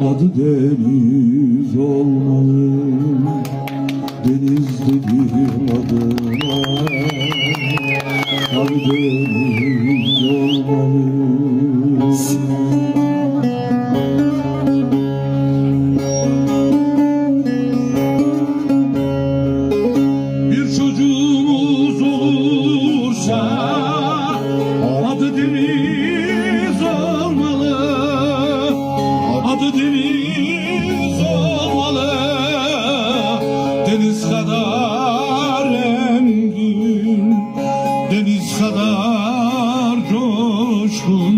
Adı deniz olmalı. Deniz dediğim adına Adı deniz olmalı kadar engin, deniz kadar coşkun,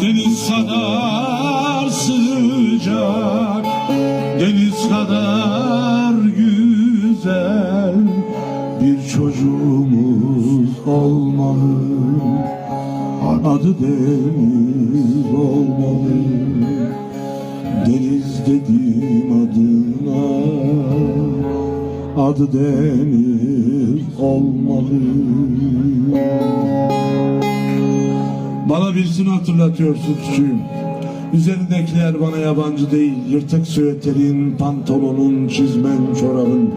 deniz kadar sıcak, deniz kadar güzel bir çocuğumuz olmalı. Adı deniz olmalı. Deniz dediğim adına adı deniz olmalı. Bana birisini hatırlatıyorsun küçüğüm. Üzerindekiler bana yabancı değil. Yırtık süveterin, pantolonun, çizmen, çorabın.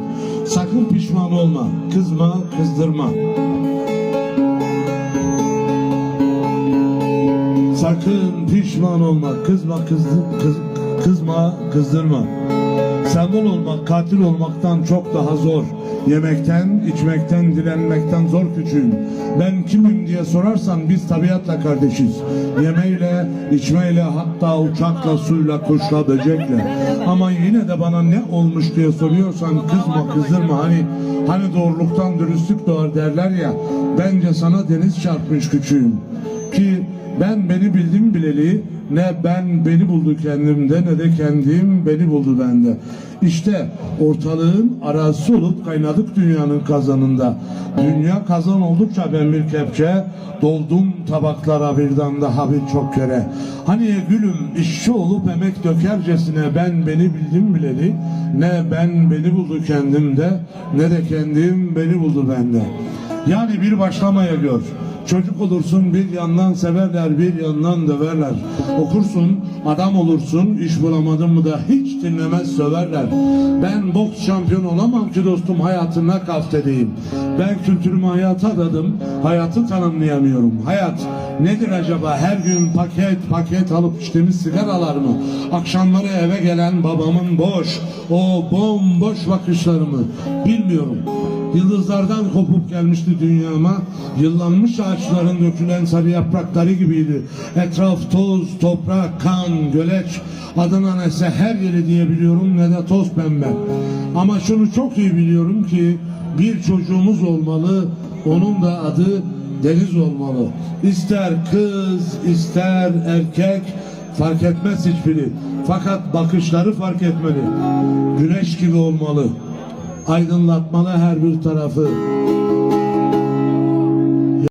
Sakın pişman olma. Kızma, kızdırma. Sakın pişman olma. Kızma, kızdı, kız, kızma, kızdırma. Sembol olmak, katil olmaktan çok daha zor. Yemekten, içmekten, direnmekten zor küçüğüm. Ben kimim diye sorarsan biz tabiatla kardeşiz. Yemeyle, içmeyle, hatta uçakla, suyla, kuşla, böcekle. Ama yine de bana ne olmuş diye soruyorsan kızma, kızdırma. Hani hani doğruluktan dürüstlük doğar derler ya. Bence sana deniz çarpmış küçüğüm. Ki ben beni bildim bileli ne ben beni buldu kendimde ne de kendim beni buldu bende. İşte ortalığın arazisi olup kaynadık dünyanın kazanında. Dünya kazan oldukça ben bir kepçe doldum tabaklara birden daha birçok kere. Hani gülüm işçi olup emek dökercesine ben beni bildim bileli ne ben beni buldu kendimde ne de kendim beni buldu bende. Yani bir başlamaya gör. Çocuk olursun bir yandan severler bir yandan döverler. Okursun adam olursun iş bulamadın mı da hiç dinlemez söverler. Ben boks şampiyon olamam ki dostum hayatına kaftedeyim. Ben kültürümü hayata adadım hayatı tanımlayamıyorum. Hayat nedir acaba her gün paket paket alıp içtiğimiz sigaralar mı? Akşamları eve gelen babamın boş o bomboş bakışlarımı bilmiyorum. Yıldızlardan kopup gelmişti dünyama. Yıllanmış ağaçların dökülen sarı yaprakları gibiydi. Etraf toz, toprak, kan, göleç. Adına neyse her yeri diyebiliyorum ne de toz pembe. Ama şunu çok iyi biliyorum ki bir çocuğumuz olmalı. Onun da adı Deniz olmalı. İster kız, ister erkek fark etmez hiçbiri. Fakat bakışları fark etmeli. Güneş gibi olmalı aydınlatmalı her bir tarafı.